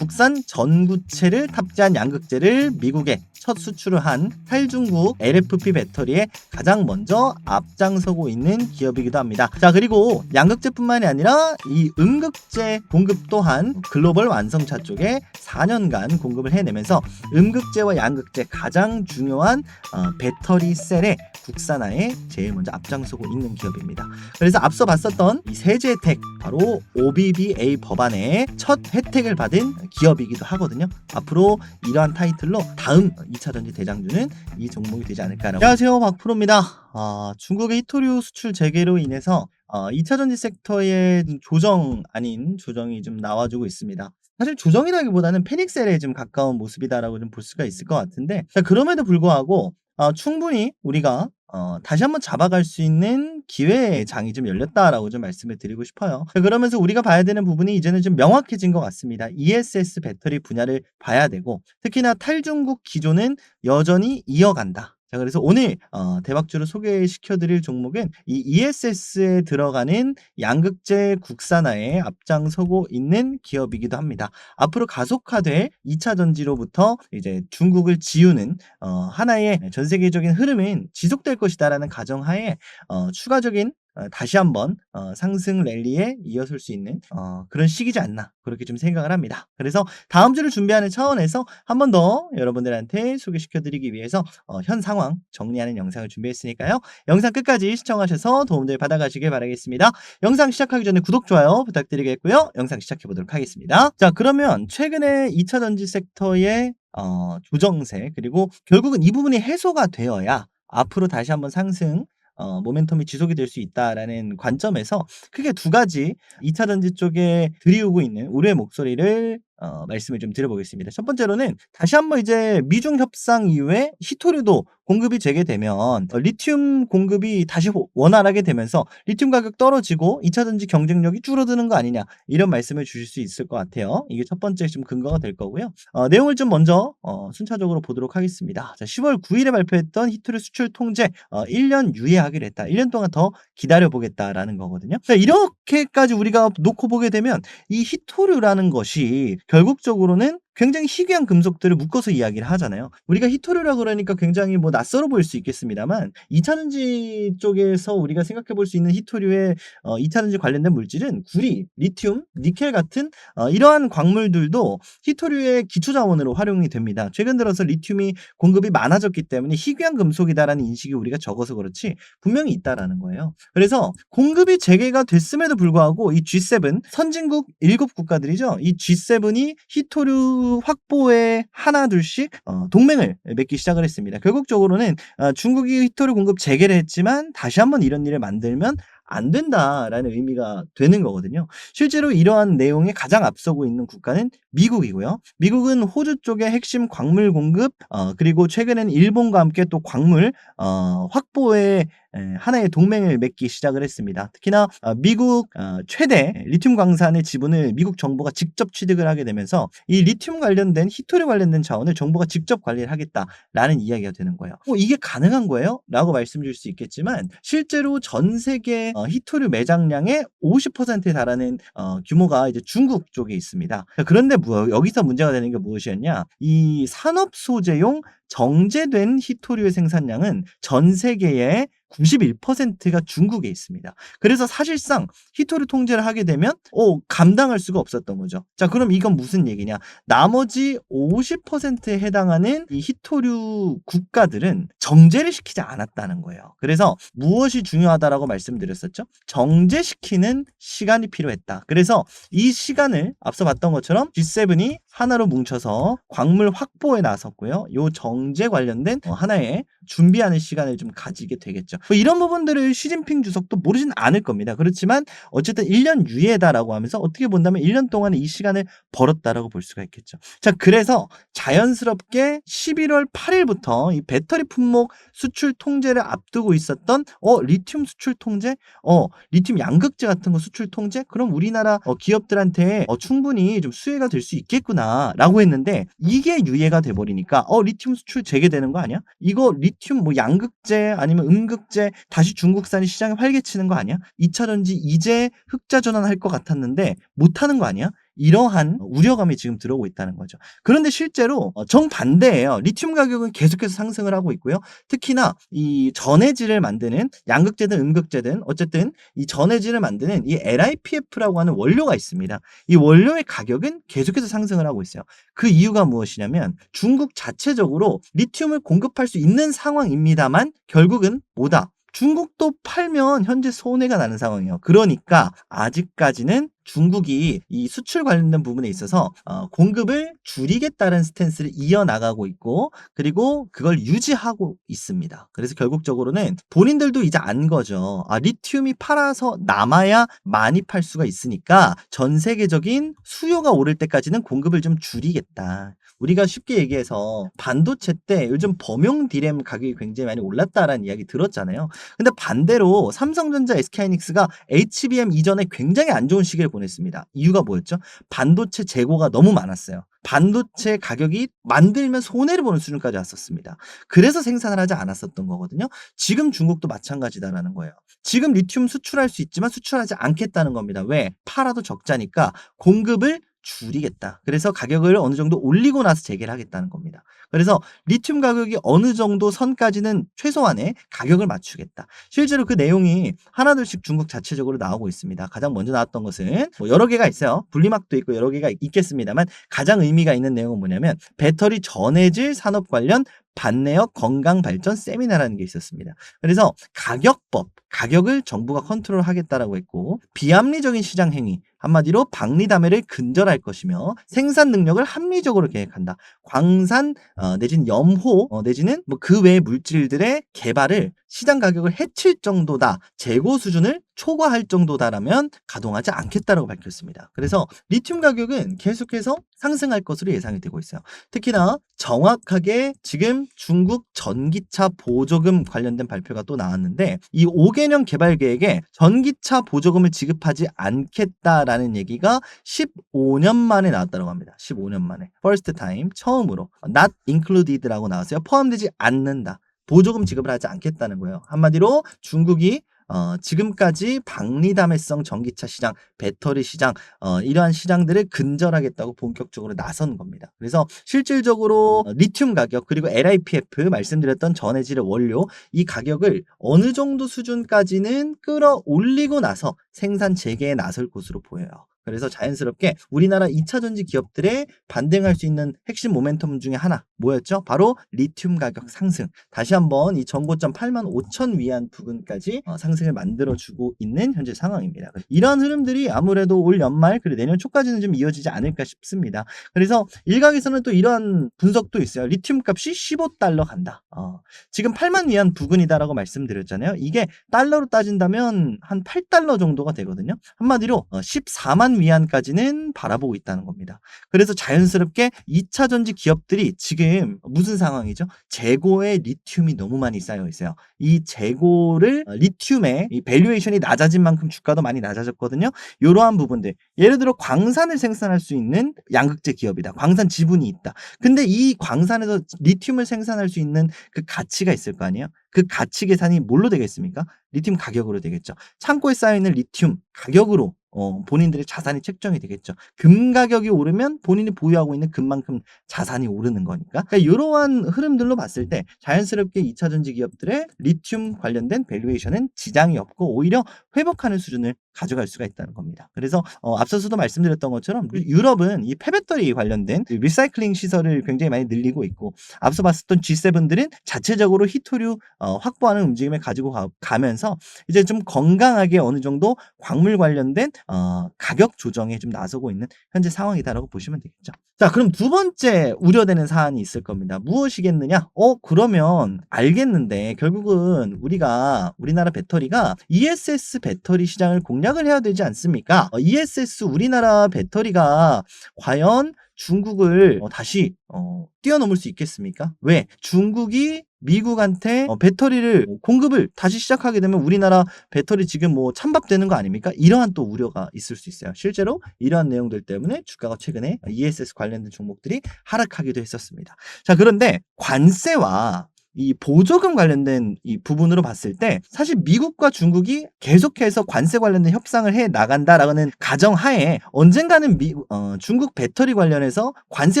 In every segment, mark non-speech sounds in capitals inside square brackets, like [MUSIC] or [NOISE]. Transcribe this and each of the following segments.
국산 전구체를 탑재한 양극재를 미국에 첫 수출을 한 탈중국 LFP 배터리에 가장 먼저 앞장서고 있는 기업이기도 합니다. 자, 그리고 양극재뿐만이 아니라 이 음극재 공급 또한 글로벌 완성차 쪽에 4년간 공급을 해내면서 음극재와 양극재 가장 중요한 어, 배터리 셀의 국산화에 제일 먼저 앞장서고 있는 기업입니다. 그래서 앞서 봤었던 이 세제 혜택 바로 OBBA 법안의 첫 혜택을 받은 기업이기도 하거든요. 앞으로 이러한 타이틀로 다음 2차 전지 대장주는 이 종목이 되지 않을까라고. 안녕하세요, 박프로입니다. 아, 중국의 히토류 수출 재개로 인해서 어, 2차 전지 섹터의 좀 조정 아닌 조정이 좀 나와주고 있습니다. 사실 조정이라기보다는 패닉셀에 좀 가까운 모습이다라고 좀 볼 수가 있을 것 같은데 자, 그럼에도 불구하고 어, 충분히 우리가 어, 다시 한번 잡아갈 수 있는 기회의 장이 좀 열렸다라고 좀 말씀을 드리고 싶어요. 자, [LAUGHS] 그러면서 우리가 봐야 되는 부분이 이제는 좀 명확해진 것 같습니다. ESS 배터리 분야를 봐야 되고 특히나 탈중국 기조는 여전히 이어간다. 자, 그래서 오늘 어, 대박주로 소개시켜드릴 종목은 이 ESS에 들어가는 양극재 국산화에 앞장서고 있는 기업이기도 합니다. 앞으로 가속화될 2차 전지로부터 이제 중국을 지우는 어, 하나의 전 세계적인 흐름은 지속될 것이다라는 가정하에 어, 추가적인 어, 다시 한번 어, 상승 랠리에 이어설 수 있는 어, 그런 시기지 않나 그렇게 좀 생각을 합니다. 그래서 다음 주를 준비하는 차원에서 한 번 더 여러분들한테 소개시켜드리기 위해서 어, 현 상황 정리하는 영상을 준비했으니까요. 영상 끝까지 시청하셔서 도움들 받아가시길 바라겠습니다. 영상 시작하기 전에 구독, 좋아요 부탁드리겠고요. 영상 시작해보도록 하겠습니다. 자 그러면 최근에 2차 전지 섹터의 어, 조정세 그리고 결국은 이 부분이 해소가 되어야 앞으로 다시 한번 상승 어, 모멘텀이 지속이 될 수 있다라는 관점에서 크게 두 가지 2차 전지 쪽에 들이우고 있는 우려의 목소리를 어, 말씀을 좀 드려보겠습니다. 첫 번째로는 다시 한번 이제 미중 협상 이후에 히토류도 공급이 재개되면 어, 리튬 공급이 다시 호- 원활하게 되면서 리튬 가격 떨어지고 2차 전지 경쟁력이 줄어드는 거 아니냐 이런 말씀을 주실 수 있을 것 같아요. 이게 첫 번째 좀 근거가 될 거고요. 어, 내용을 좀 먼저 어, 순차적으로 보도록 하겠습니다. 자, 10월 9일에 발표했던 히토류 수출 통제 어, 1년 유예하기로 했다. 1년 동안 더 기다려 보겠다라는 거거든요. 자, 이렇게까지 우리가 놓고 보게 되면 이 히토류라는 것이 결국적으로는 굉장히 희귀한 금속들을 묶어서 이야기를 하잖아요. 우리가 히토류라 그러니까 굉장히 뭐 낯설어 보일 수 있겠습니다만 2차 전지 쪽에서 우리가 생각해 볼 수 있는 히토류의 어, 2차 전지 관련된 물질은 구리, 리튬, 니켈 같은 어, 이러한 광물들도 히토류의 기초 자원으로 활용이 됩니다. 최근 들어서 리튬이 공급이 많아졌기 때문에 희귀한 금속이다라는 인식이 우리가 적어서 그렇지 분명히 있다라는 거예요. 그래서 공급이 재개가 됐음에도 불구하고 이 G7 선진국 7 국가들이죠. 이 G7이 히토류 확보에 하나 둘씩 어, 동맹을 맺기 시작을 했습니다. 결국적으로는 어, 중국이 히토류 공급 재개를 했지만 다시 한번 이런 일을 만들면 안 된다라는 의미가 되는 거거든요. 실제로 이러한 내용에 가장 앞서고 있는 국가는 미국이고요. 미국은 호주 쪽의 핵심 광물 공급, 어, 그리고 최근에는 일본과 함께 또 광물 어, 확보에 에, 하나의 동맹을 맺기 시작을 했습니다. 특히나 어, 미국 어, 최대 리튬 광산의 지분을 미국 정부가 직접 취득을 하게 되면서 이 리튬 관련된 히토류 관련된 자원을 정부가 직접 관리를 하겠다라는 이야기가 되는 거예요. 뭐 이게 가능한 거예요? 라고 말씀드릴 수 있겠지만 실제로 전 세계 어, 히토류 매장량의 50%에 달하는 어, 규모가 이제 중국 쪽에 있습니다. 그런데 뭐, 여기서 문제가 되는 게 무엇이었냐? 이 산업 소재용 정제된 히토류의 생산량은 전 세계의 91%가 중국에 있습니다. 그래서 사실상 히토류 통제를 하게 되면 어, 감당할 수가 없었던 거죠. 자, 그럼 이건 무슨 얘기냐? 나머지 50%에 해당하는 이 히토류 국가들은 정제를 시키지 않았다는 거예요. 그래서 무엇이 중요하다라고 말씀드렸었죠? 정제시키는 시간이 필요했다. 그래서 이 시간을 앞서 봤던 것처럼 G7이 하나로 뭉쳐서 광물 확보에 나섰고요. 요 정제 관련된 어, 하나의 준비하는 시간을 좀 가지게 되겠죠. 뭐 이런 부분들을 시진핑 주석도 모르진 않을 겁니다. 그렇지만 어쨌든 1년 유예다라고 하면서 어떻게 본다면 1년 동안에 이 시간을 벌었다라고 볼 수가 있겠죠. 자, 그래서 자연스럽게 11월 8일부터 이 배터리 품목 수출 통제를 앞두고 있었던 어 리튬 수출 통제, 어 리튬 양극재 같은 거 수출 통제, 그럼 우리나라 어, 기업들한테 어, 충분히 좀 수혜가 될 수 있겠구나라고 했는데 이게 유예가 돼 버리니까 어 리튬 수출 재개되는 거 아니야? 이거 리튬 뭐 양극재 아니면 음극 재 다시 중국산이 시장에 활개치는 거 아니야? 2차 전지 이제 흑자 전환할 것 같았는데 못 하는 거 아니야? 이러한 우려감이 지금 들어오고 있다는 거죠. 그런데 실제로 어, 정반대예요. 리튬 가격은 계속해서 상승을 하고 있고요. 특히나 이 전해질을 만드는 양극재든 음극재든 어쨌든 이 전해질을 만드는 이 LiPF라고 하는 원료가 있습니다. 이 원료의 가격은 계속해서 상승을 하고 있어요. 그 이유가 무엇이냐면 중국 자체적으로 리튬을 공급할 수 있는 상황입니다만 결국은 뭐다? 중국도 팔면 현재 손해가 나는 상황이에요. 그러니까 아직까지는 중국이 이 수출 관련된 부분에 있어서 어, 공급을 줄이겠다는 스탠스를 이어나가고 있고 그리고 그걸 유지하고 있습니다. 그래서 결국적으로는 본인들도 이제 안 거죠. 아, 리튬이 팔아서 남아야 많이 팔 수가 있으니까 전 세계적인 수요가 오를 때까지는 공급을 좀 줄이겠다. 우리가 쉽게 얘기해서 반도체 때 요즘 범용 디램 가격이 굉장히 많이 올랐다라는 이야기 들었잖아요. 근데 반대로 삼성전자 SK하이닉스가 HBM 이전에 굉장히 안 좋은 시기를 보냈습니다. 이유가 뭐였죠? 반도체 재고가 너무 많았어요. 반도체 가격이 만들면 손해를 보는 수준까지 왔었습니다. 그래서 생산을 하지 않았었던 거거든요. 지금 중국도 마찬가지다라는 거예요. 지금 리튬 수출할 수 있지만 수출하지 않겠다는 겁니다. 왜? 팔아도 적자니까 공급을 줄이겠다. 그래서 가격을 어느 정도 올리고 나서 재개를 하겠다는 겁니다. 그래서 리튬 가격이 어느 정도 선까지는 최소한의 가격을 맞추겠다. 실제로 그 내용이 하나둘씩 중국 자체적으로 나오고 있습니다. 가장 먼저 나왔던 것은 뭐 여러 개가 있어요. 분리막도 있고 여러 개가 있겠습니다만 가장 의미가 있는 내용은 뭐냐면 배터리 전해질 산업 관련 반내역 건강 발전 세미나라는 게 있었습니다. 그래서 가격법, 가격을 정부가 컨트롤하겠다라고 했고 비합리적인 시장 행위, 한마디로 박리담회를 근절할 것이며 생산 능력을 합리적으로 계획한다. 광산 어, 내지는 염호 어, 내지는 뭐 그 외의 물질들의 개발을 시장 가격을 해칠 정도다. 재고 수준을 초과할 정도다라면 가동하지 않겠다라고 밝혔습니다. 그래서 리튬 가격은 계속해서 상승할 것으로 예상이 되고 있어요. 특히나 정확하게 지금 중국 전기차 보조금 관련된 발표가 또 나왔는데 이 5개년 개발 계획에 전기차 보조금을 지급하지 않겠다라는 얘기가 15년 만에 나왔다고 합니다. 15년 만에. first time 처음으로 not included라고 나왔어요. 포함되지 않는다. 보조금 지급을 하지 않겠다는 거예요. 한마디로 중국이 어, 지금까지 박리담회성 전기차 시장, 배터리 시장, 어, 이러한 시장들을 근절하겠다고 본격적으로 나선 겁니다. 그래서 실질적으로 어, 리튬 가격 그리고 LiPF 말씀드렸던 전해질의 원료 이 가격을 어느 정도 수준까지는 끌어올리고 나서 생산 재개에 나설 것으로 보여요. 그래서 자연스럽게 우리나라 2차 전지 기업들의 반등할 수 있는 핵심 모멘텀 중에 하나 뭐였죠? 바로 리튬 가격 상승. 다시 한번 이 전고점 8만 5천 위안 부근까지 어, 상승을 만들어주고 있는 현재 상황입니다. 이러한 흐름들이 아무래도 올 연말 그리고 내년 초까지는 좀 이어지지 않을까 싶습니다. 그래서 일각에서는 또 이러한 분석도 있어요. 리튬 값이 15달러 간다. 어, 지금 8만 위안 부근이다라고 말씀드렸잖아요. 이게 달러로 따진다면 한 8달러 정도가 되거든요. 한마디로 어, 14만 위안까지는 바라보고 있다는 겁니다. 그래서 자연스럽게 2차 전지 기업들이 지금 무슨 상황이죠? 재고에 리튬이 너무 많이 쌓여 있어요. 이 재고를 어, 리튬의 이 밸류에이션이 낮아진 만큼 주가도 많이 낮아졌거든요. 이러한 부분들. 예를 들어 광산을 생산할 수 있는 양극재 기업이다. 광산 지분이 있다. 근데 이 광산에서 리튬을 생산할 수 있는 그 가치가 있을 거 아니에요? 그 가치 계산이 뭘로 되겠습니까? 리튬 가격으로 되겠죠. 창고에 쌓여 있는 리튬 가격으로 어, 본인들의 자산이 책정이 되겠죠. 금 가격이 오르면 본인이 보유하고 있는 금만큼 자산이 오르는 거니까. 그러니까 이러한 흐름들로 봤을 때 자연스럽게 2차 전지 기업들의 리튬 관련된 밸류에이션은 지장이 없고 오히려 회복하는 수준을 가져갈 수가 있다는 겁니다. 그래서 어, 앞서서도 말씀드렸던 것처럼 유럽은 이 폐배터리 관련된 리사이클링 시설을 굉장히 많이 늘리고 있고 앞서 봤었던 G7들은 자체적으로 히토류 어, 확보하는 움직임을 가지고 가, 면서 이제 좀 건강하게 어느 정도 광물 관련된 어, 가격 조정에 좀 나서고 있는 현재 상황이다라고 보시면 되겠죠. 자, 그럼 두 번째 우려되는 사안이 있을 겁니다. 무엇이겠느냐? 어, 그러면 알겠는데 결국은 우리가 우리나라 배터리가 ESS 배터리 시장을 공 략을 해야 되지 않습니까? 어, ESS 우리나라 배터리가 과연 중국을 어, 다시 어, 뛰어넘을 수 있겠습니까? 왜? 중국이 미국한테 어, 배터리를 공급을 다시 시작하게 되면 우리나라 배터리 지금 뭐 찬밥되는 거 아닙니까? 이러한 또 우려가 있을 수 있어요. 실제로 이러한 내용들 때문에 주가가 최근에 ESS 관련된 종목들이 하락하기도 했었습니다. 자, 그런데 관세와 이 보조금 관련된 이 부분으로 봤을 때 사실 미국과 중국이 계속해서 관세 관련된 협상을 해 나간다라는 가정하에 언젠가는 미, 어, 중국 배터리 관련해서 관세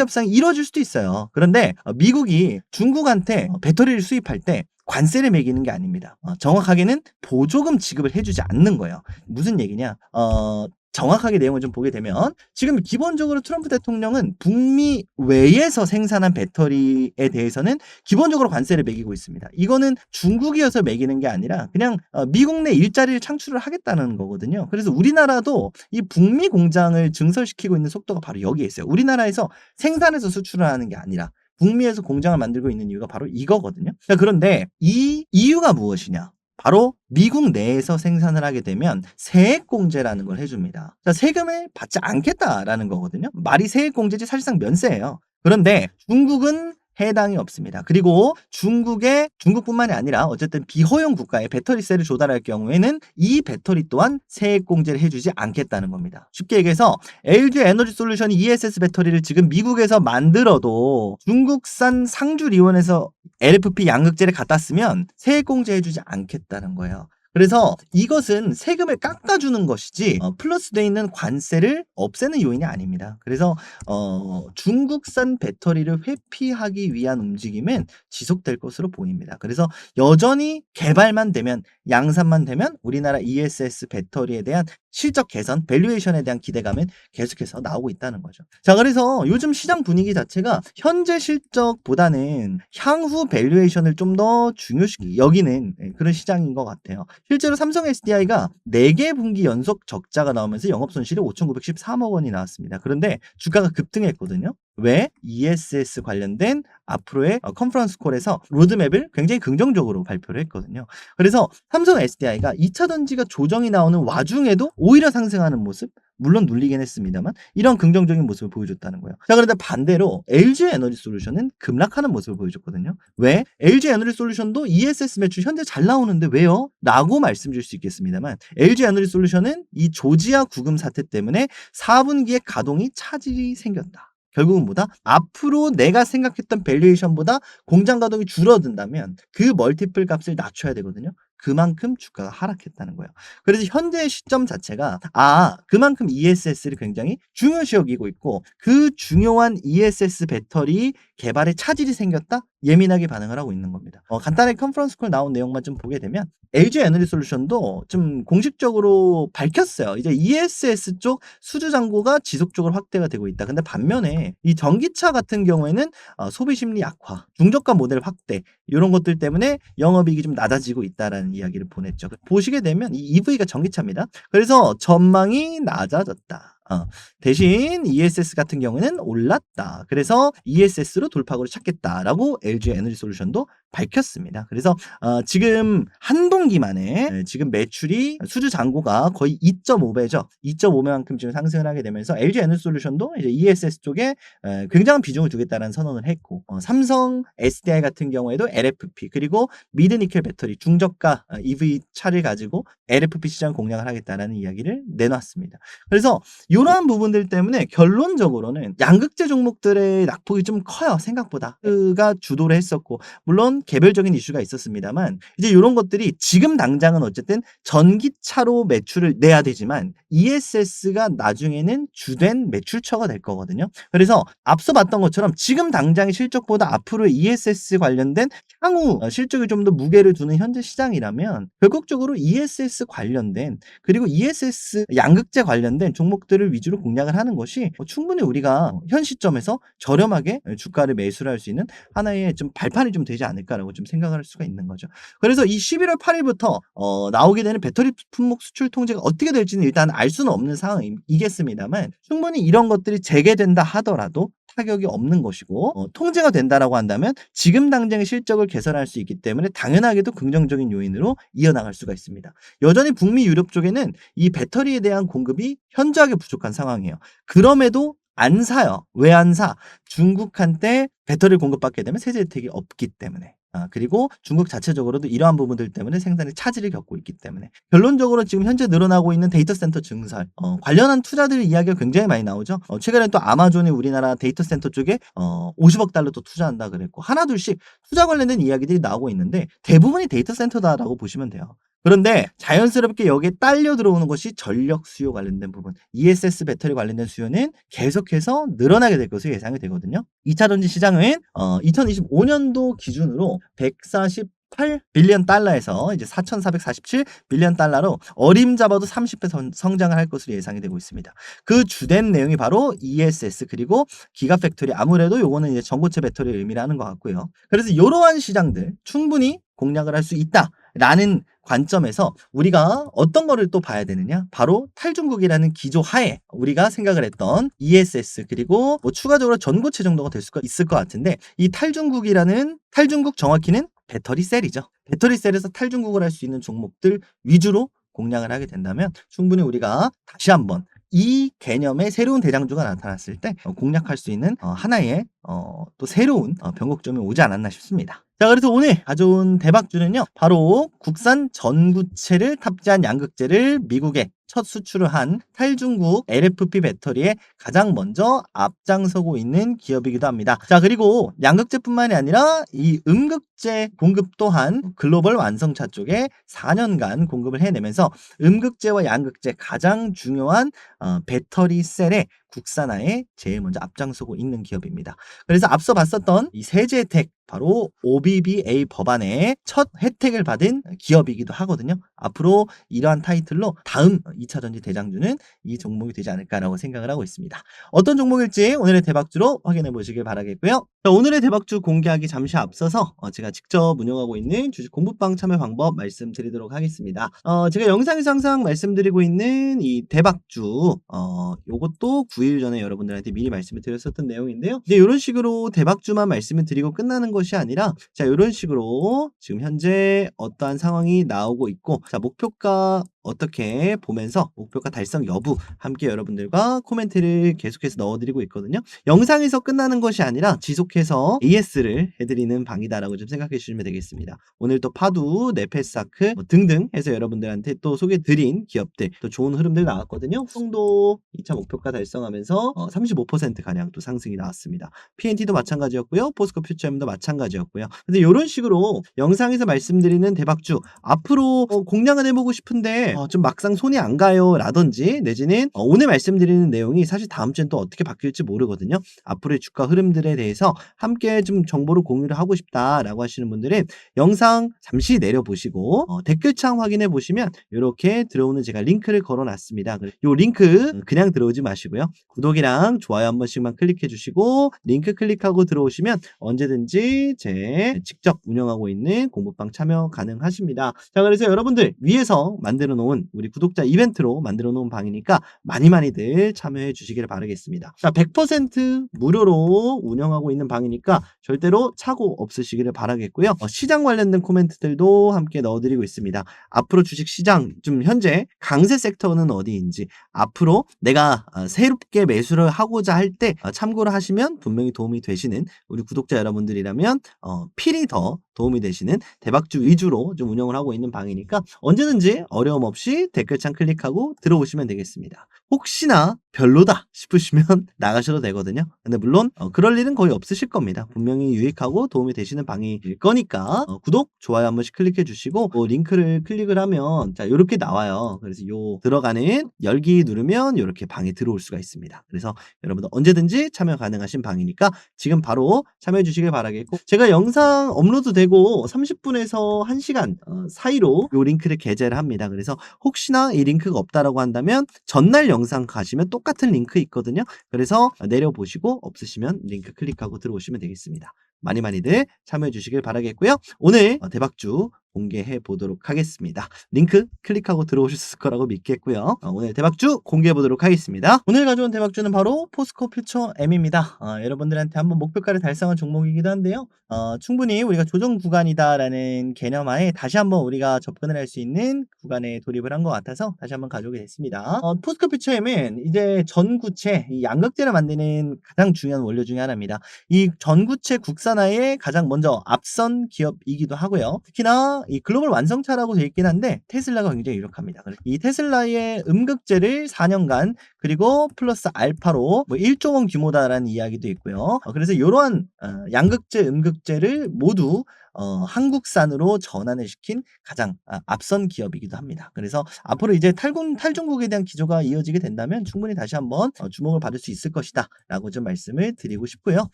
협상이 이루어질 수도 있어요. 그런데 어, 미국이 중국한테 어, 배터리를 수입할 때 관세를 매기는 게 아닙니다. 어, 정확하게는 보조금 지급을 해주지 않는 거예요. 무슨 얘기냐? 어, 정확하게 내용을 좀 보게 되면 지금 기본적으로 트럼프 대통령은 북미 외에서 생산한 배터리에 대해서는 기본적으로 관세를 매기고 있습니다. 이거는 중국이어서 매기는 게 아니라 그냥 어, 미국 내 일자리를 창출을 하겠다는 거거든요. 그래서 우리나라도 이 북미 공장을 증설시키고 있는 속도가 바로 여기에 있어요. 우리나라에서 생산해서 수출을 하는 게 아니라 북미에서 공장을 만들고 있는 이유가 바로 이거거든요. 자, 그런데 이 이유가 무엇이냐? 바로 미국 내에서 생산을 하게 되면 세액 공제라는 걸 해줍니다. 자, 세금을 받지 않겠다라는 거거든요. 말이 세액 공제지 사실상 면세예요. 그런데 중국은 해당이 없습니다. 그리고 중국의 중국뿐만이 아니라 어쨌든 비허용 국가에 배터리세를 조달할 경우에는 이 배터리 또한 세액 공제를 해주지 않겠다는 겁니다. 쉽게 얘기해서 LG 에너지 솔루션이 ESS 배터리를 지금 미국에서 만들어도 중국산 상주 리원에서 LFP 양극재를 갖다 쓰면 세액 공제 해주지 않겠다는 거예요. 그래서 이것은 세금을 깎아주는 것이지 어, 플러스돼 있는 관세를 없애는 요인이 아닙니다. 그래서 어, 중국산 배터리를 회피하기 위한 움직임은 지속될 것으로 보입니다. 그래서 여전히 개발만 되면 양산만 되면 우리나라 ESS 배터리에 대한 실적 개선, 밸류에이션에 대한 기대감은 계속해서 나오고 있다는 거죠. 자, 그래서 요즘 시장 분위기 자체가 현재 실적보다는 향후 밸류에이션을 좀 더 중요시 여기는 예, 그런 시장인 것 같아요. 실제로 삼성 SDI가 4개 분기 연속 적자가 나오면서 영업 손실이 5,913억 원이 나왔습니다. 그런데 주가가 급등했거든요. 왜? ESS 관련된 앞으로의 어, 컨퍼런스 콜에서 로드맵을 굉장히 긍정적으로 발표를 했거든요. 그래서 삼성 SDI가 2차 던지가 조정이 나오는 와중에도 오히려 상승하는 모습 물론 눌리긴 했습니다만 이런 긍정적인 모습을 보여줬다는 거예요. 자 그런데 반대로 LG 에너지 솔루션은 급락하는 모습을 보여줬거든요. 왜? LG 에너지 솔루션도 ESS 매출 현재 잘 나오는데 왜요? 라고 말씀드릴 수 있겠습니다만 LG 에너지 솔루션은 이 조지아 구금 사태 때문에 4분기에 가동이 차질이 생겼다. 결국은 뭐다? 앞으로 내가 생각했던 밸류에이션보다 공장 가동이 줄어든다면 그 멀티플 값을 낮춰야 되거든요. 그만큼 주가가 하락했다는 거예요. 그래서 현재 시점 자체가 아 그만큼 ESS를 굉장히 중요시 여기고 있고 그 중요한 ESS 배터리 개발에 차질이 생겼다 예민하게 반응을 하고 있는 겁니다. 어, 간단하게 컨퍼런스 콜 나온 내용만 좀 보게 되면 LG 에너지 솔루션도 좀 공식적으로 밝혔어요. 이제 ESS 쪽 수주 잔고가 지속적으로 확대가 되고 있다. 근데 반면에 이 전기차 같은 경우에는 어, 소비 심리 약화, 중저가 모델 확대 이런 것들 때문에 영업이익이 좀 낮아지고 있다라는 이야기를 보냈죠. 보시게 되면 이 EV가 전기차입니다. 그래서 전망이 낮아졌다. 어, 대신 ESS 같은 경우는 올랐다. 그래서 ESS로 돌파구를 찾겠다라고 LG 에너지 솔루션도 밝혔습니다. 그래서 어, 지금 한 분기만에 네, 지금 매출이 수주 잔고가 거의 2.5배죠. 2.5배만큼 지금 상승을 하게 되면서 LG 에너지 솔루션도 이제 ESS 쪽에 에, 굉장한 비중을 두겠다는 선언을 했고 어, 삼성 SDI 같은 경우에도 LFP 그리고 미드니켈 배터리 중저가 어, EV 차를 가지고 LFP 시장 공략을 하겠다라는 이야기를 내놨습니다. 그래서 이러한 부분들 때문에 결론적으로는 양극재 종목들의 낙폭이 좀 커요 생각보다 그가 주도를 했었고 물론 개별적인 이슈가 있었습니다만 이제 이런 것들이 지금 당장은 어쨌든 전기차로 매출을 내야 되지만 ESS가 나중에는 주된 매출처가 될 거거든요. 그래서 앞서 봤던 것처럼 지금 당장의 실적보다 앞으로 ESS 관련된 향후 어, 실적이 좀 더 무게를 두는 현재 시장이라면 결국적으로 ESS 관련된 그리고 ESS 양극재 관련된 종목들을 위주로 공략을 하는 것이 뭐 충분히 우리가 현 시점에서 저렴하게 주가를 매수를 할수 있는 하나의 좀 발판이 좀 되지 않을까 라고 좀 생각을 할 수가 있는 거죠. 그래서 이 11월 8일부터 어, 나오게 되는 배터리 품목 수출 통제가 어떻게 될지는 일단 알 수는 없는 상황이겠습니다만 충분히 이런 것들이 재개된다 하더라도 타격이 없는 것이고 어, 통제가 된다라고 한다면 지금 당장의 실적을 개선할 수 있기 때문에 당연하게도 긍정적인 요인으로 이어나갈 수가 있습니다. 여전히 북미 유럽 쪽에는 이 배터리에 대한 공급이 현저하게 부족한 상황이에요. 그럼에도 안 사요. 왜 안 사? 중국한테 배터리를 공급받게 되면 세제 혜택이 없기 때문에. 아, 그리고 중국 자체적으로도 이러한 부분들 때문에 생산에 차질을 겪고 있기 때문에 결론적으로 지금 현재 늘어나고 있는 데이터 센터 증설 어, 관련한 투자들 이야기가 굉장히 많이 나오죠. 어, 최근에 또 아마존이 우리나라 데이터 센터 쪽에 어, 50억 달러 또 투자한다 그랬고 하나 둘씩 투자 관련된 이야기들이 나오고 있는데 대부분이 데이터 센터다라고 보시면 돼요. 그런데 자연스럽게 여기에 딸려 들어오는 것이 전력 수요 관련된 부분, ESS 배터리 관련된 수요는 계속해서 늘어나게 될 것으로 예상이 되거든요. 2차 전지 시장은 어, 2025년도 기준으로 148 빌리언 달러에서 이제 4,447 빌리언 달러로 어림잡아도 30배 성장을 할 것으로 예상이 되고 있습니다. 그 주된 내용이 바로 ESS 그리고 기가 팩토리 아무래도 요거는 이제 전고체 배터리를 의미를 하는 것 같고요. 그래서 이러한 시장들 충분히 공략을 할 수 있다라는 관점에서 우리가 어떤 거를 또 봐야 되느냐? 바로 탈중국이라는 기조 하에 우리가 생각을 했던 ESS 그리고 뭐 추가적으로 전고체 정도가 될 수가 있을 것 같은데 이 탈중국이라는 탈중국 정확히는 배터리 셀이죠. 배터리 셀에서 탈중국을 할 수 있는 종목들 위주로 공략을 하게 된다면 충분히 우리가 다시 한번 이 개념의 새로운 대장주가 나타났을 때 어, 공략할 수 있는 어, 하나의 어, 또 새로운 어, 변곡점이 오지 않았나 싶습니다. 자, 그래서 오늘 가져온 대박주는요, 바로 국산 전구체를 탑재한 양극재를 미국에 첫 수출을 한 탈중국 LFP 배터리에 가장 먼저 앞장서고 있는 기업이기도 합니다. 자, 그리고 양극재뿐만이 아니라 이 음극재 공급 또한 글로벌 완성차 쪽에 4년간 공급을 해내면서 음극재와 양극재 가장 중요한 어, 배터리 셀의 국산화에 제일 먼저 앞장서고 있는 기업입니다. 그래서 앞서 봤었던 이 세제 혜택 바로 OBBA 법안의 첫 혜택을 받은 기업이기도 하거든요. 앞으로 이러한 타이틀로 다음 2차 전지 대장주는 이 종목이 되지 않을까라고 생각을 하고 있습니다. 어떤 종목일지 오늘의 대박주로 확인해 보시길 바라겠고요. 자, 오늘의 대박주 공개하기 잠시 앞서서 어, 제가 직접 운영하고 있는 주식 공부방 참여 방법 말씀드리도록 하겠습니다. 어, 제가 영상에서 항상 말씀드리고 있는 이 대박주 어, 요것도 9일 전에 여러분들한테 미리 말씀을 드렸었던 내용인데요. 이제 이런 식으로 대박주만 말씀을 드리고 끝나는 것이 아니라 자 이런 식으로 지금 현재 어떠한 상황이 나오고 있고 자 목표가 어떻게 보면서 목표가 달성 여부 함께 여러분들과 코멘트를 계속해서 넣어드리고 있거든요. 영상에서 끝나는 것이 아니라 지속해서 AS를 해드리는 방이다라고 좀 생각해 주시면 되겠습니다. 오늘 또 파두, 네페사크 뭐 등등 해서 여러분들한테 또 소개드린 기업들 또 좋은 흐름들 나왔거든요. 성도 2차 목표가 달성하면서 어, 35% 가량 또 상승이 나왔습니다. PNT도 마찬가지였고요. 포스코 퓨처엠도 마찬가지였고요. 근데 이런 식으로 영상에서 말씀드리는 대박주 앞으로 어, 공략을 해보고 싶은데 어, 좀 막상 손이 안 가요 라든지 내지는 어, 오늘 말씀드리는 내용이 사실 다음 주엔 또 어떻게 바뀔지 모르거든요. 앞으로의 주가 흐름들에 대해서 함께 좀 정보를 공유를 하고 싶다라고 하시는 분들은 영상 잠시 내려보시고 어, 댓글창 확인해 보시면 이렇게 들어오는 제가 링크를 걸어놨습니다. 이 링크 그냥 들어오지 마시고요. 구독이랑 좋아요 한 번씩만 클릭해 주시고 링크 클릭하고 들어오시면 언제든지 제 직접 운영하고 있는 공부방 참여 가능하십니다. 자 그래서 여러분들 위에서 만들어 놓은 우리 구독자 이벤트로 만들어 놓은 방이니까 많이 많이들 참여해 주시기를 바라겠습니다. 자 100% 무료로 운영하고 있는 방이니까 절대로 착오 없으시기를 바라겠고요. 어, 시장 관련된 코멘트들도 함께 넣어드리고 있습니다. 앞으로 주식 시장 좀 현재 강세 섹터는 어디인지 앞으로 내가 어, 새롭게 매수를 하고자 할 때 참고를 하시면 분명히 도움이 되시는 우리 구독자 여러분들이라면 어, 필히 더 도움이 되시는 대박주 위주로 좀 운영을 하고 있는 방이니까 언제든지 어려움 없이 댓글창 클릭하고 들어오시면 되겠습니다. 혹시나 별로다 싶으시면 [LAUGHS] 나가셔도 되거든요. 근데 물론 어, 그럴 일은 거의 없으실 겁니다. 분명히 유익하고 도움이 되시는 방일 거니까 어, 구독, 좋아요 한 번씩 클릭해 주시고 뭐 링크를 클릭을 하면 자 이렇게 나와요. 그래서 요 들어가는 열기 누르면 이렇게 방에 들어올 수가 있습니다. 그래서 여러분들 언제든지 참여 가능하신 방이니까 지금 바로 참여해 주시길 바라겠고 제가 영상 업로드 되고 30분에서 1시간 어, 사이로 요 링크를 게재를 합니다. 그래서 혹시나 이 링크가 없다라고 한다면 전날 영상 가시면 똑같은 링크 있거든요. 그래서 내려보시고 없으시면 링크 클릭하고 들어오시면 되겠습니다. 많이 많이들 참여해 주시길 바라겠고요. 오늘 대박주 공개해 보도록 하겠습니다. 링크 클릭하고 들어오셨을 거라고 믿겠고요. 어, 오늘 대박주 공개해 보도록 하겠습니다. 오늘 가져온 대박주는 바로 포스코 퓨처 M입니다. 어, 여러분들한테 한번 목표가를 달성한 종목이기도 한데요. 어, 충분히 우리가 조정 구간이다라는 개념 하에 다시 한번 우리가 접근을 할 수 있는 구간에 돌입을 한 것 같아서 다시 한번 가져오게 됐습니다. 어, 포스코 퓨처 M은 이제 전구체, 이 양극재를 만드는 가장 중요한 원료 중에 하나입니다. 이 전구체 국산화에 가장 먼저 앞선 기업이기도 하고요. 특히나 이 글로벌 완성차라고 되어 있긴 한데 테슬라가 굉장히 유력합니다. 이 테슬라의 음극재를 4년간 그리고 플러스 알파로 뭐 1조 원 규모다라는 이야기도 있고요. 어, 그래서 이러한 어, 양극재, 음극재를 모두 어, 한국산으로 전환을 시킨 가장 아, 앞선 기업이기도 합니다. 그래서 앞으로 이제 탈군, 탈중국에 대한 기조가 이어지게 된다면 충분히 다시 한번 어, 주목을 받을 수 있을 것이다. 라고 좀 말씀을 드리고 싶고요.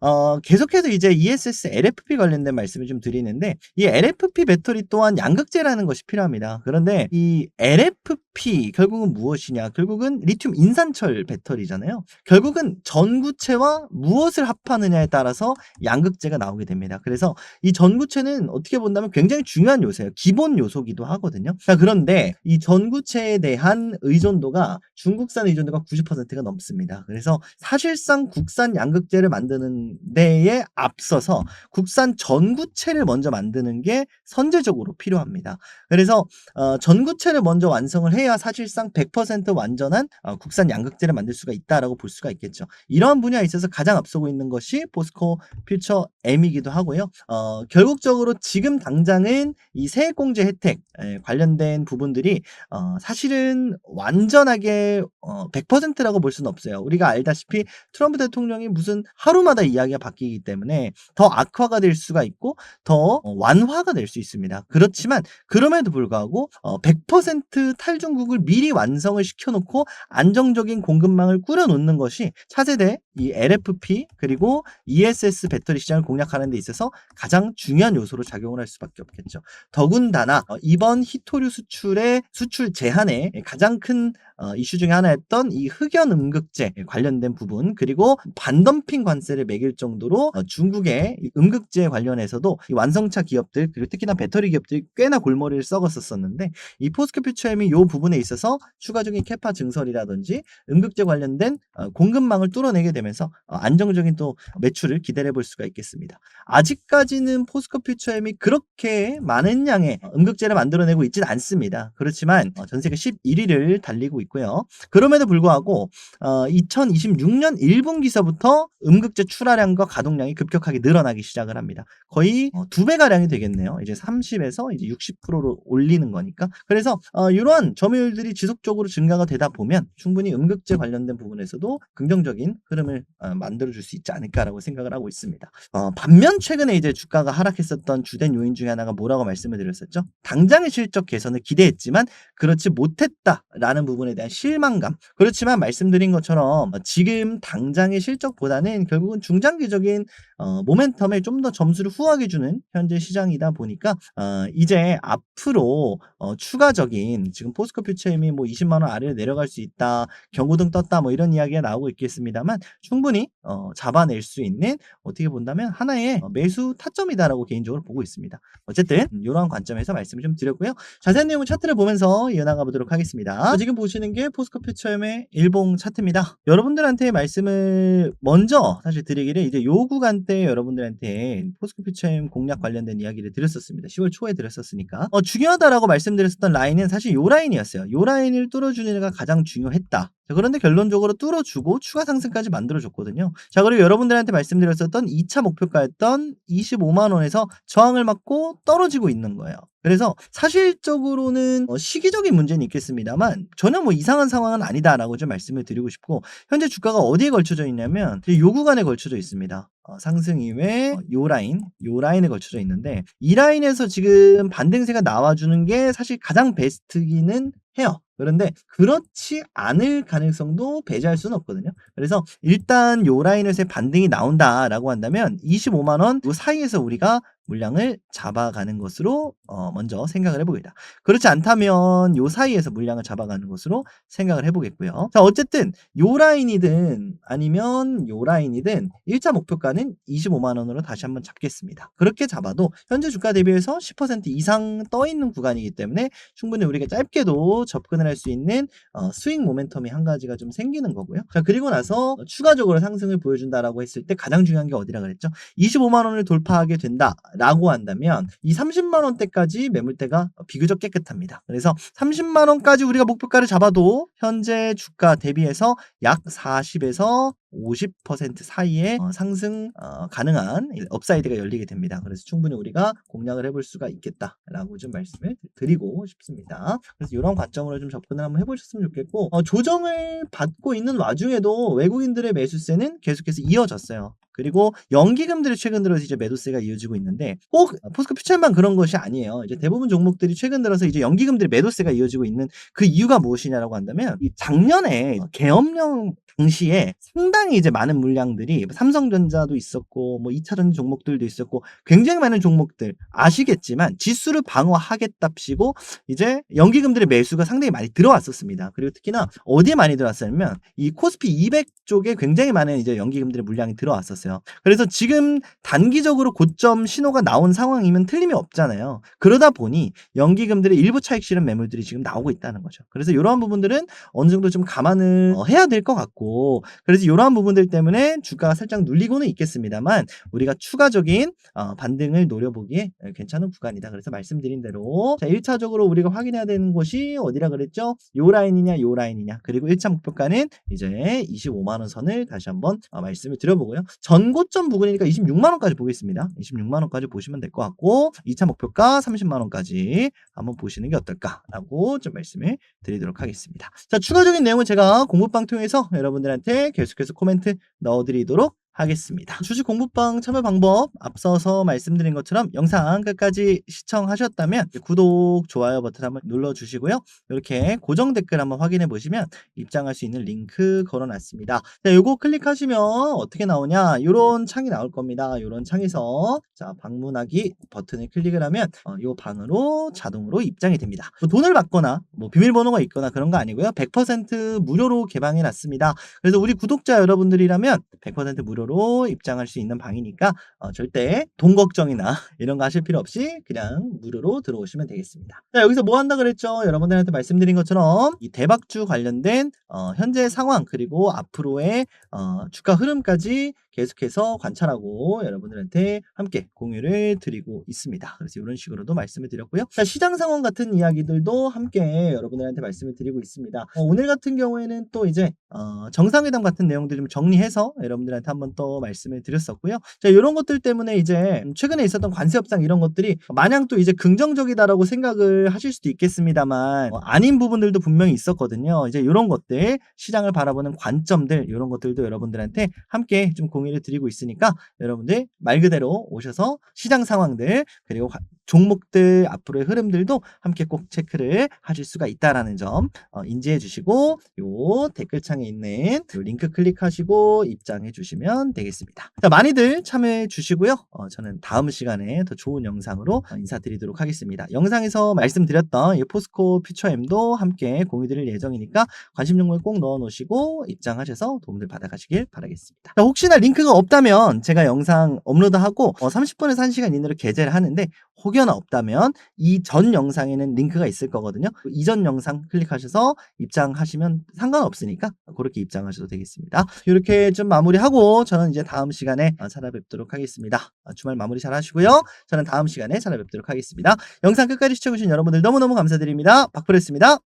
어, 계속해서 이제 ESS LFP 관련된 말씀을 좀 드리는데 이 LFP 배터리 또한 양극재라는 것이 필요합니다. 그런데 이 LFP 결국은 무엇이냐? 결국은 리튬 인산철 배터리잖아요. 결국은 전구체와 무엇을 합하느냐에 따라서 양극재가 나오게 됩니다. 그래서 이 전구체 는 어떻게 본다면 굉장히 중요한 요소예요. 기본 요소기도 하거든요. 자, 그런데 이 전구체에 대한 의존도가 중국산 의존도가 90%가 넘습니다. 그래서 사실상 국산 양극재를 만드는 데에 앞서서 국산 전구체를 먼저 만드는 게 선제적으로 필요합니다. 그래서 어, 전구체를 먼저 완성을 해야 사실상 100% 완전한 어, 국산 양극재를 만들 수가 있다라고 볼 수가 있겠죠. 이러한 분야에 있어서 가장 앞서고 있는 것이 포스코 퓨처 M이기도 하고요. 어, 결국 적으로 지금 당장은 이 세액공제 혜택 에, 관련된 부분들이 어, 사실은 완전하게 어, 100%라고 볼 수는 없어요. 우리가 알다시피 트럼프 대통령이 무슨 하루마다 이야기가 바뀌기 때문에 더 악화가 될 수가 있고 더 어, 완화가 될 수 있습니다. 그렇지만 그럼에도 불구하고 어, 100% 탈중국을 미리 완성을 시켜놓고 안정적인 공급망을 꾸려놓는 것이 차세대 이 LFP 그리고 ESS 배터리 시장을 공략하는 데 있어서 가장 중요한 요소로 작용을 할 수밖에 없겠죠. 더군다나 어, 이번 히토류 수출의 수출 제한의 가장 큰 어, 이슈 중에 하나였던 이 흑연 음극재 관련된 부분 그리고 반덤핑 관세를 매길 정도로 어, 중국의 이 음극재 관련해서도 이 완성차 기업들 그리고 특히나 배터리 기업들이 꽤나 골머리를 썩었었었는데 이 포스코 퓨처엠이 이 부분에 있어서 추가적인 캐파 증설이라든지 음극재 관련된 어, 공급망을 뚫어내게 되면서 어, 안정적인 또 매출을 기대해 볼 수가 있겠습니다. 아직까지는 포스코 퓨처엠이 그렇게 많은 양의 어, 음극재를 만들어내고 있지는 않습니다. 그렇지만 어, 전 세계 11위를 달리고 있고요. 그럼에도 불구하고 어, 2026년 1분기서부터 음극재 출하량과 가동량이 급격하게 늘어나기 시작을 합니다. 거의 어, 두 배가량이 되겠네요. 이제 30에서 이제 60%로 올리는 거니까. 그래서 어, 이러한 점유율들이 지속적으로 증가가 되다 보면 충분히 음극재 관련된 부분에서도 긍정적인 흐름을 어, 만들어줄 수 있지 않을까라고 생각을 하고 있습니다. 어, 반면 최근에 이제 주가가 하락했 었던 주된 요인 중에 하나가 뭐라고 말씀을 드렸었죠? 당장의 실적 개선을 기대했지만 그렇지 못했다라는 부분에 대한 실망감. 그렇지만 말씀드린 것처럼 어, 지금 당장의 실적보다는 결국은 중장기적인 어, 모멘텀에 좀 더 점수를 후하게 주는 현재 시장이다 보니까 어, 이제 앞으로 어, 추가적인 지금 포스코 퓨처엠이 뭐 20만 원 아래로 내려갈 수 있다, 경고등 떴다 뭐 이런 이야기가 나오고 있겠습니다만 충분히 어, 잡아낼 수 있는 어떻게 본다면 하나의 어, 매수 타점이다라고 개인적으로 보고 있습니다. 어쨌든 이러한 관점에서 말씀을 좀 드렸고요. 자세한 내용은 차트를 보면서 이어나가 보도록 하겠습니다. 지금 보시는 게 포스코 퓨처엠의 일봉 차트입니다. 여러분들한테 말씀을 먼저 사실 드리기를 이제 요 구간 대 여러분들한테 포스코 퓨처엠 공략 관련된 이야기를 드렸었습니다. 10월 초에 드렸었으니까 어, 중요하다라고 말씀드렸었던 라인은 사실 요 라인이었어요. 요 라인을 뚫어주는 애가 가장 중요했다. 자, 그런데 결론적으로 뚫어주고 추가 상승까지 만들어줬거든요. 자, 그리고 여러분들한테 말씀드렸었던 2차 목표가였던 25만원에서 저항을 맞고 떨어지고 있는 거예요. 그래서 사실적으로는 어, 시기적인 문제는 있겠습니다만 전혀 뭐 이상한 상황은 아니다라고 좀 말씀을 드리고 싶고 현재 주가가 어디에 걸쳐져 있냐면 요 구간에 걸쳐져 있습니다. 어, 상승 이후에 어, 요 라인, 요 라인에 걸쳐져 있는데 이 라인에서 지금 반등세가 나와주는 게 사실 가장 베스트기는 해요. 그런데 그렇지 않을 가능성도 배제할 수는 없거든요. 그래서 일단 요 라인에서의 반등이 나온다라고 한다면 25만 원요 사이에서 우리가 물량을 잡아가는 것으로 어, 먼저 생각을 해보겠다. 그렇지 않다면 요 사이에서 물량을 잡아가는 것으로 생각을 해보겠고요. 자 어쨌든 요 라인이든 아니면 요 라인이든 1차 목표가는 25만 원으로 다시 한번 잡겠습니다. 그렇게 잡아도 현재 주가 대비해서 10% 이상 떠 있는 구간이기 때문에 충분히 우리가 짧게도 접근을 할 수 있는 어, 스윙 모멘텀이 한 가지가 좀 생기는 거고요. 자 그리고 나서 추가적으로 상승을 보여준다라고 했을 때 가장 중요한 게 어디라 그랬죠? 25만 원을 돌파하게 된다 라고 한다면 이 30만 원대까지 매물대가 비교적 깨끗합니다. 그래서 30만 원까지 우리가 목표가를 잡아도 현재 주가 대비해서 약 40에서 50% 사이에 어, 상승 어, 가능한 업사이드가 열리게 됩니다. 그래서 충분히 우리가 공략을 해볼 수가 있겠다라고 좀 말씀을 드리고 싶습니다. 그래서 이런 관점으로 좀 접근을 한번 해보셨으면 좋겠고 어, 조정을 받고 있는 와중에도 외국인들의 매수세는 계속해서 이어졌어요. 그리고 연기금들이 최근 들어서 이제 매도세가 이어지고 있는데 꼭 포스코 퓨처만 그런 것이 아니에요. 이제 대부분 종목들이 최근 들어서 이제 연기금들이 매도세가 이어지고 있는 그 이유가 무엇이냐라고 한다면 이 작년에 계엄령 당시에 상당히 이제 많은 물량들이 삼성전자도 있었고 뭐 2차전 종목들도 있었고 굉장히 많은 종목들 아시겠지만 지수를 방어하겠답시고 이제 연기금들의 매수가 상당히 많이 들어왔었습니다. 그리고 특히나 어디에 많이 들어왔냐면 이 코스피 200 쪽에 굉장히 많은 이제 연기금들의 물량이 들어왔었어요. 그래서 지금 단기적으로 고점 신호가 나온 상황이면 틀림이 없잖아요. 그러다 보니 연기금들의 일부 차익 실현 매물들이 지금 나오고 있다는 거죠. 그래서 이러한 부분들은 어느 정도 좀 감안을 어, 해야 될 것 같고 그래서 이러한 부분들 때문에 주가가 살짝 눌리고는 있겠습니다만 우리가 추가적인 어, 반등을 노려보기에 괜찮은 구간이다. 그래서 말씀드린 대로 자 1차적으로 우리가 확인해야 되는 곳이 어디라 그랬죠? 요 라인이냐 요 라인이냐 그리고 1차 목표가는 이제 25만 원 선을 다시 한번 어, 말씀을 드려보고요. 전고점 부근이니까 26만 원까지 보겠습니다. 26만 원까지 보시면 될 것 같고 2차 목표가 30만 원까지 한번 보시는 게 어떨까라고 좀 말씀을 드리도록 하겠습니다. 자 추가적인 내용은 제가 공부방 통해서 여러분들한테 계속해서 코멘트 넣어드리도록 하겠습니다. 주식 공부방 참여 방법 앞서서 말씀드린 것처럼 영상 끝까지 시청하셨다면 구독, 좋아요 버튼 한번 눌러주시고요. 이렇게 고정 댓글 한번 확인해 보시면 입장할 수 있는 링크 걸어놨습니다. 자, 요거 클릭하시면 어떻게 나오냐? 이런 창이 나올 겁니다. 이런 창에서 자 방문하기 버튼을 클릭을 하면 어, 요 방으로 자동으로 입장이 됩니다. 뭐 돈을 받거나 뭐 비밀번호가 있거나 그런 거 아니고요. 100% 무료로 개방해 놨습니다. 그래서 우리 구독자 여러분들이라면 100% 무료 로 입장할 수 있는 방이니까 어, 절대 돈 걱정이나 [LAUGHS] 이런 거 하실 필요 없이 그냥 무료로 들어오시면 되겠습니다. 자 여기서 뭐 한다 그랬죠? 여러분들한테 말씀드린 것처럼 이 대박주 관련된 어, 현재 상황 그리고 앞으로의 어, 주가 흐름까지 계속해서 관찰하고 여러분들한테 함께 공유를 드리고 있습니다. 그래서 이런 식으로도 말씀을 드렸고요. 자, 시장 상황 같은 이야기들도 함께 여러분들한테 말씀을 드리고 있습니다. 어, 오늘 같은 경우에는 또 이제 어, 정상회담 같은 내용들 좀 정리해서 여러분들한테 한번 또 말씀을 드렸었고요. 자, 이런 것들 때문에 이제 최근에 있었던 관세 협상 이런 것들이 마냥 또 이제 긍정적이다라고 생각을 하실 수도 있겠습니다만 어, 아닌 부분들도 분명히 있었거든요. 이제 이런 것들 시장을 바라보는 관점들 이런 것들도 여러분들한테 함께 좀 공유를 드리고 있으니까 여러분들 말 그대로 오셔서 시장 상황들 그리고 가- 종목들 앞으로의 흐름들도 함께 꼭 체크를 하실 수가 있다라는 점 어, 인지해 주시고 요 댓글창에 있는 요 링크 클릭하시고 입장해 주시면 되겠습니다. 자, 많이들 참여해 주시고요. 어, 저는 다음 시간에 더 좋은 영상으로 어, 인사드리도록 하겠습니다. 영상에서 말씀드렸던 이 포스코 퓨처엠도 함께 공유 드릴 예정이니까 관심 종목을 꼭 넣어 놓으시고 입장하셔서 도움을 받아가시길 바라겠습니다. 자, 혹시나 링크가 없다면 제가 영상 업로드하고 어, 30분에서 1시간 이내로 게재를 하는데 혹여나 없다면 이 전 영상에는 링크가 있을 거거든요. 그 이전 영상 클릭하셔서 입장하시면 상관없으니까 그렇게 입장하셔도 되겠습니다. 이렇게 좀 마무리하고 저는 이제 다음 시간에 어, 찾아뵙도록 하겠습니다. 어, 주말 마무리 잘 하시고요. 저는 다음 시간에 찾아뵙도록 하겠습니다. 영상 끝까지 시청해주신 여러분들 너무너무 감사드립니다. 박프레스입니다.